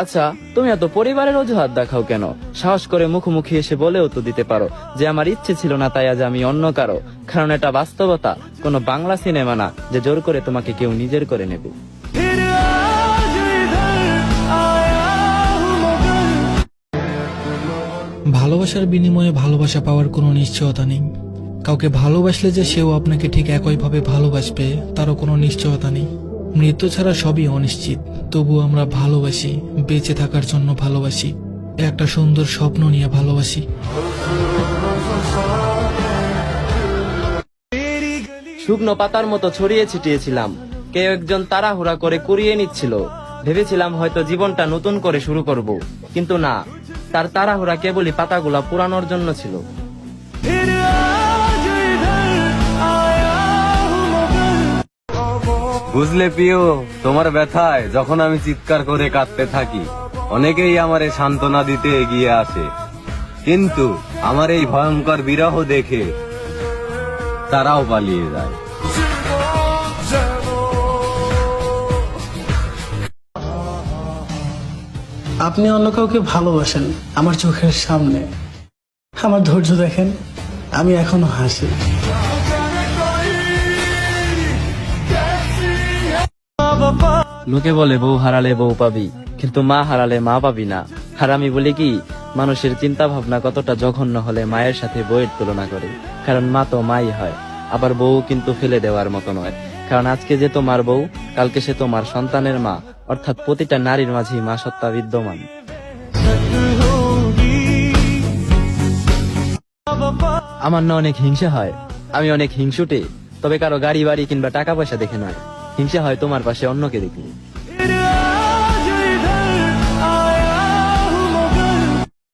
আচ্ছা তুমি এত পরিবারের অজুহাত দেখাও কেন? সাহস করে মুখোমুখি এসে বলেও তো দিতে পারো যে আমার ইচ্ছে ছিল না তাই আজ আমি অন্য কারও। কারণ এটা বাস্তবতা কোনো বাংলা সিনেমা না যে জোর করে তোমাকে কেউ নিজের করে নেবে। ভালোবাসার বিনিময়ে ভালোবাসা পাওয়ার কোনো নিশ্চয়তা নেই। কাউকে ভালোবাসলে যে সেও আপনাকে ঠিক একইভাবে ভালোবাসবে তারও কোনো নিশ্চয়তা নেই। মৃত্যু ছাড়া সবই অনিশ্চিত। তবু আমরা ভালোবাসি, বেঁচে থাকার জন্য ভালোবাসি, একটা সুন্দর স্বপ্ন নিয়ে ভালোবাসি। শুকনো পাতার মতো ছড়িয়ে ছিটিয়েছিলাম। কেউ একজন তাড়াহুড়া করে কুড়িয়ে নিচ্ছিল। ভেবেছিলাম হয়তো জীবনটা নতুন করে শুরু করব। কিন্তু না, তার তাড়াহুড়া কেবলই পাতাগুলা পুরানোর জন্য ছিল। বুঝলে প্রিয়, তোমার ব্যথায় যখন আমি চিৎকার করে কাঁদতে থাকি, অনেকেই আমারে সান্ত্বনা দিতে এগিয়ে আসে। কিন্তু আমার এই ভয়ঙ্কর বিরহ দেখে তারাও পালিয়ে যায়। আপনি অন্য কাউকে ভালোবাসেন আমার চোখের সামনে। আমার ধৈর্য দেখেন, আমি এখনও হাসি। লোকে বলে বউ হারালে বউ পাবি, কিন্তু মা হারালে মা পাবি না। আর আমি বলি কি, মানুষের চিন্তা ভাবনা কতটা জঘন্য হলে মায়ের সাথে বইয়ের তুলনা করে। কারণ মা তো মাই হয়, আবার বউ কিন্তু ফেলে দেওয়ার মতো নয়। কারণ আজকে যে তোমার বউ, কালকে সে তোমার সন্তানের মা, অর্থাৎ প্রতিটা নারীর মাঝেই মা সত্তা বিদ্যমান। আমার না অনেক হিংসা হয়, আমি অনেক হিংসুটে, তবে কারও গাড়ি বাড়ি কিংবা টাকা পয়সা দেখে নয়। হিংসা হয় তোমার পাশে অন্যকে দেখলে।